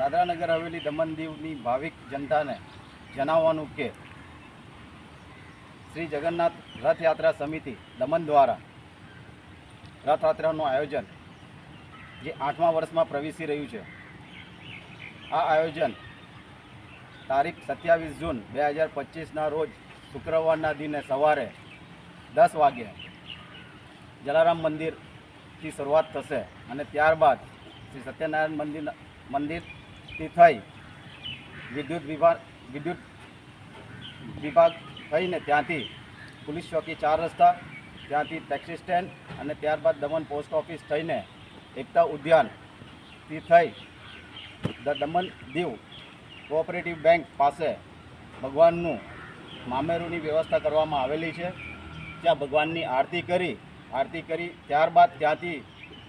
દાદરાનગર હવેલી દમણ દીવની ભાવિક જનતાને જણાવવાનું કે શ્રી જગન્નાથ રથયાત્રા સમિતિ દમણ દ્વારા રથયાત્રાનું આયોજન જે આઠમા વર્ષમાં પ્રવેશી રહ્યું છે, આ આયોજન તારીખ સત્યાવીસ જૂન બે હજાર પચીસના રોજ શુક્રવારના દિને સવારે દસ વાગે જલારામ મંદિરથી શરૂઆત થશે અને ત્યારબાદ શ્રી સત્યનારાયણ મંદિર મંદિરથી થઈ વિદ્યુત વિભાગ વિદ્યુત વિભાગ થઈને ત્યાંથી પોલીસ ચોકી ચાર રસ્તા, ત્યાંથી ટેક્સી સ્ટેન્ડ અને ત્યારબાદ દમણ પોસ્ટ ઓફિસ થઈને એકતા ઉદ્યાનથી થઈ the Daman Diu cooperative bank પાસે ભગવાનનું મામેરુની વ્યવસ્થા કરવામાં આવેલી છે. ત્યાં ભગવાનની આરતી કરી આરતી કરી, ત્યારબાદ ત્યાંથી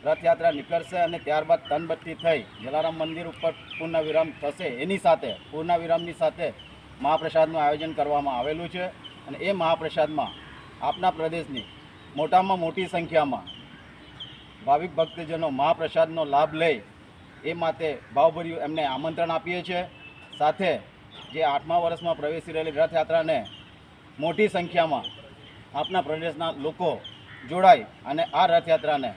રથયાત્રા નીકળશે અને ત્યારબાદ તનબત્તી થઈ જલારામ મંદિર ઉપર પૂર્ણ વિરામ થશે. એની સાથે પૂર્ણ વિરામની સાથે મહાપ્રસાદનું આયોજન કરવામાં આવેલું છે અને એ મહાપ્રસાદમાં આપના પ્રદેશની મોટામાં મોટી સંખ્યામાં ભાવિક ભક્તજનો મહાપ્રસાદનો લાભ લઈ એ માટે ભાવભર્યું એમને આમંત્રણ આપીએ છીએ. સાથે જે આઠમા વર્ષમાં પ્રવેશી રહેલી રથયાત્રાને મોટી સંખ્યામાં આપના પ્રદેશના લોકો જોડાય અને આ રથયાત્રાને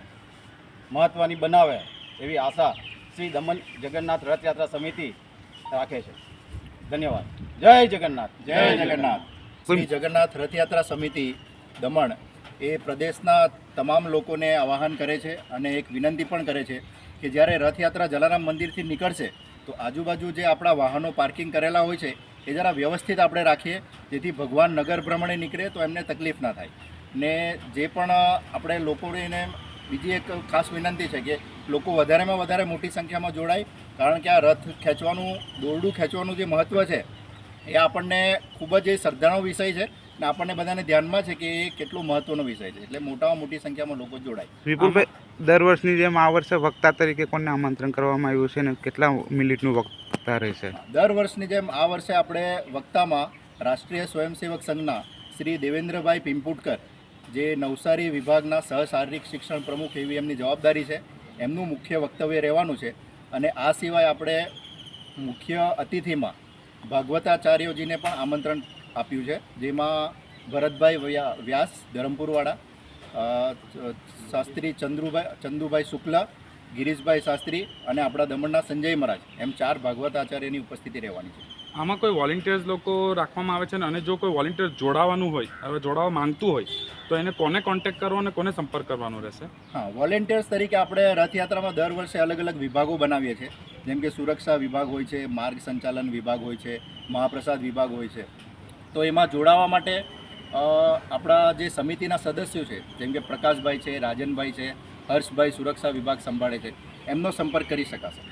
મહત્ત્વની બનાવે એવી આશા શ્રી દમન જગન્નાથ રથયાત્રા સમિતિ રાખે છે. ધન્યવાદ. જય જગન્નાથ. જય જગન્નાથ. શ્રી જગન્નાથ રથયાત્રા સમિતિ દમણ એ પ્રદેશના તમામ લોકોને આવાહન કરે છે અને એક વિનંતી પણ કરે છે કે જ્યારે રથયાત્રા જલારામ મંદિરથી નીકળશે તો આજુબાજુ જે આપણા વાહનો પાર્કિંગ કરેલા હોય છે, એ જરા વ્યવસ્થિત આપણે રાખીએ, જેથી ભગવાન નગર ભ્રમણે નીકળે તો એમને તકલીફ ના થાય. ને જે પણ આપણે લોકોને બીજી એક ખાસ વિનંતી છે કે લોકો વધારેમાં વધારે મોટી સંખ્યામાં જોડાય, કારણ કે આ રથ ખેંચવાનું, દોરડું ખેંચવાનું જે મહત્ત્વ છે, એ આપણને ખૂબ જ એ શ્રદ્ધાનો વિષય છે ને આપણને બધાને ધ્યાનમાં છે કે એ કેટલો મહત્ત્વનો વિષય છે. એટલે મોટામાં મોટી સંખ્યામાં લોકો જોડાય. વિપુલભાઈ દર વર્ષની જેમ આ વર્ષે વક્તા તરીકે કોને આમંત્રણ કરવામાં આવ્યું છે ને કેટલા મિનિટનું વક્તા રહેશે? દર વર્ષની જેમ આ વર્ષે આપણે વક્તામાં રાષ્ટ્રીય સ્વયંસેવક સંઘના શ્રી દેવેન્દ્રભાઈ પિંપુટકર, જે નવસારી વિભાગના સહશારીરિક શિક્ષણ પ્રમુખ એવી એમની જવાબદારી છે, એમનું મુખ્ય વક્તવ્ય રહેવાનું છે અને આ સિવાય આપણે મુખ્ય અતિથિમાં ભાગવતાચાર્યોજીને પણ આમંત્રણ આપ્યું છે, જેમાં ભરતભાઈ વ્યાસ ધરમપુરવાળા શાસ્ત્રી ચંદ્રુભાઈ ચંદુભાઈ શુક્લા ગિરીશભાઈ શાસ્ત્રી અને આપણા દમણના સંજય મહારાજ. એમ ચાર ભાગવત આચાર્યની ઉપસ્થિતિ રહેવાની છે. આમાં કોઈ વોલેન્ટિયર્સ લોકો રાખવામાં આવે છે ને? અને જો કોઈ વોલેન્ટિયર જોડાવાનું હોય હવે જોડાવા માંગતું હોય તો એને કોને કોન્ટેક્ટ કરવો અને કોને સંપર્ક કરવાનો રહેશે? હા વોલેન્ટિયર્સ તરીકે આપણે રથયાત્રામાં દર વર્ષે અલગ અલગ વિભાગો બનાવીએ છીએ. જેમ કે સુરક્ષા વિભાગ હોય છે માર્ગ સંચાલન વિભાગ હોય છે મહાપ્રસાદ વિભાગ હોય છે. તો એમાં જોડાવા માટે આપણા જે સમિતિના સદસ્યો છે, જેમ કે પ્રકાશભાઈ છે, રાજનભાઈ છે, હર્ષભાઈ સુરક્ષા વિભાગ સંભાળે છે, એમનો સંપર્ક કરી શકાશે.